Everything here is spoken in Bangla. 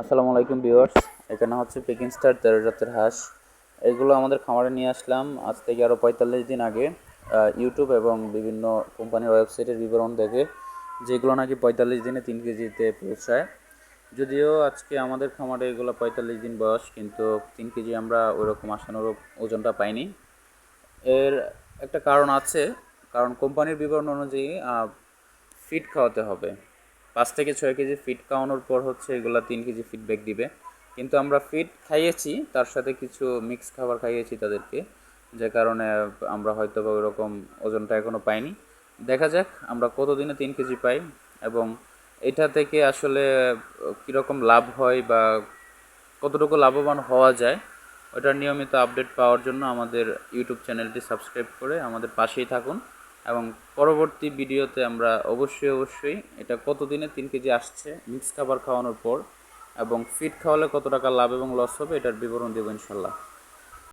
আসসালামু আলাইকুম ভিউয়ার্স, এখানে হচ্ছে পেকিং স্টার তেরো জাতের হাঁস। এগুলো আমাদের খামারে নিয়ে আসলাম আজ থেকে আরও পঁয়তাল্লিশ দিন আগে ইউটিউব এবং বিভিন্ন কোম্পানির ওয়েবসাইটের বিবরণ দেখে যেগুলো নাকি পঁয়তাল্লিশ দিনে তিন কেজিতে পৌঁছায়। যদিও আজকে আমাদের খামারে এগুলো পঁয়তাল্লিশ দিন বয়স, কিন্তু তিন কেজি আমরা ওই ওইরকম আশানুরূপ ওজনটা পাইনি। এর একটা কারণ আছে, কারণ কোম্পানির বিবরণ অনুযায়ী ফিট খাওয়াতে হবে। পাঁচ থেকে ছয় কেজি ফিড খাওয়ানোর পর হচ্ছে এগুলা তিন কেজি ফিডব্যাক দিবে। কিন্তু আমরা ফিড খাইয়েছি, তার সাথে কিছু মিক্স খাবার খাইয়েছি তাদেরকে, যে কারণে আমরা হয়তো বা ওইরকম ওজনটা এখনও পাইনি। দেখা যাক আমরা কতদিনে তিন কেজি পাই এবং এটা থেকে আসলে কীরকম লাভ হয় বা কতটুকু লাভবান হওয়া যায় ওটার নিয়মিত আপডেট পাওয়ার জন্য আমাদের ইউটিউব চ্যানেলটি সাবস্ক্রাইব করে আমাদের পাশেই থাকুন। এবং পরবর্তী ভিডিওতে আমরা অবশ্যই অবশ্যই এটা কতদিনে তিন কেজি আসছে, মিক্স খাবার খাওয়ানোর পর এবং ফিট খাওয়ালে কত টাকা লাভ এবং লস হবে, এটার বিবরণ দেবো ইনশাল্লাহ